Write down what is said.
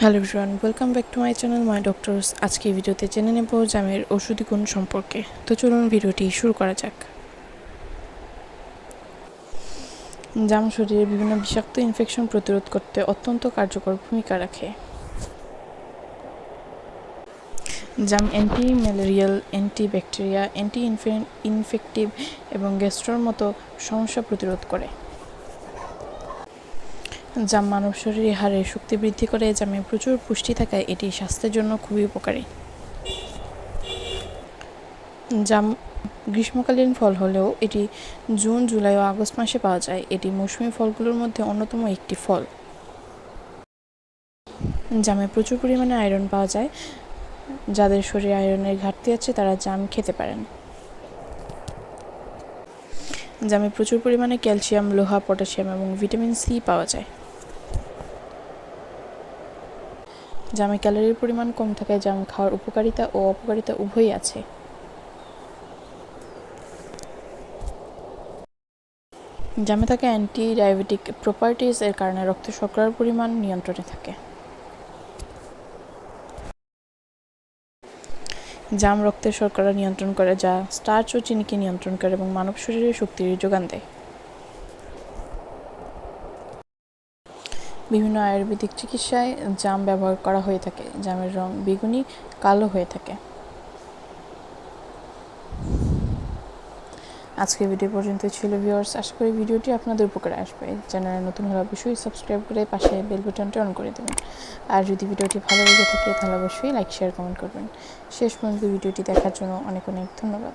Hello everyone, welcome back to my channel my doctors. আজকে ভিডিওতে জেনে নেব জামের ওষুধি গুণ সম্পর্কে। তো চলুন ভিডিওটি শুরু করা যাক। জাম শরীরে বিভিন্ন বিষাক্ত ইনফেকশন প্রতিরোধ করতে অত্যন্ত কার্যকর ভূমিকা রাখে। জাম anti malarial anti bacteria anti infective এবং গ্যাস্ট্রোর মতো সমস্যা প্রতিরোধ করে। জাম মানব শরীরে হাড়ের শক্তি বৃদ্ধি করে জামে প্রচুর পুষ্টি থাকায় এটি স্বাস্থ্যের জন্য খুবই উপকারী। জাম গ্রীষ্মকালীন ফল হলেও এটি জুন, জুলাই ও আগস্ট মাসে পাওয়া যায়। এটি মৌসুমী ফলগুলোর মধ্যে অন্যতম একটি ফল। জামে প্রচুর পরিমাণে আয়রন পাওয়া যায়। যাদের শরীরে আয়রনের ঘাটতি আছে, তারা জাম খেতে পারেন। জামে প্রচুর পরিমাণে ক্যালসিয়াম, লোহা, পটাশিয়াম এবং ভিটামিন সি পাওয়া যায়। জামে ক্যালোরির পরিমাণ কম থাকায় জাম খাওয়ার উপকারিতা ও অপকারিতা উভয়ই আছে। জামে থাকা অ্যান্টি ডায়াবেটিক প্রপার্টিস এর কারণে রক্ত শর্করার পরিমাণ নিয়ন্ত্রণে থাকে। জাম রক্তের শর্করা নিয়ন্ত্রণ করে, যা স্টার্চ ও চিনিকে নিয়ন্ত্রণ করে এবং মানব শরীরে শক্তির যোগান দেয়। বিভিন্ন আয়ুর্বেদিক চিকিৎসায় জাম ব্যবহার করা হয়ে থাকে। জামের রং বেগুনি, কালো হয়ে থাকে। আজকের ভিডিও পর্যন্ত ছিল ভিউয়ার্স আশা করি ভিডিওটি আপনাদের উপকারে আসবে। চ্যানেলে নতুন হলে অবশ্যই সাবস্ক্রাইব করে পাশে বেল বাটনটি অন করে দেবেন। আর যদি ভিডিওটি ভালো লেগে থাকে, তাহলে অবশ্যই লাইক শেয়ার কমেন্ট করবেন। শেষ পর্যন্ত ভিডিওটি দেখার জন্য অনেক অনেক ধন্যবাদ।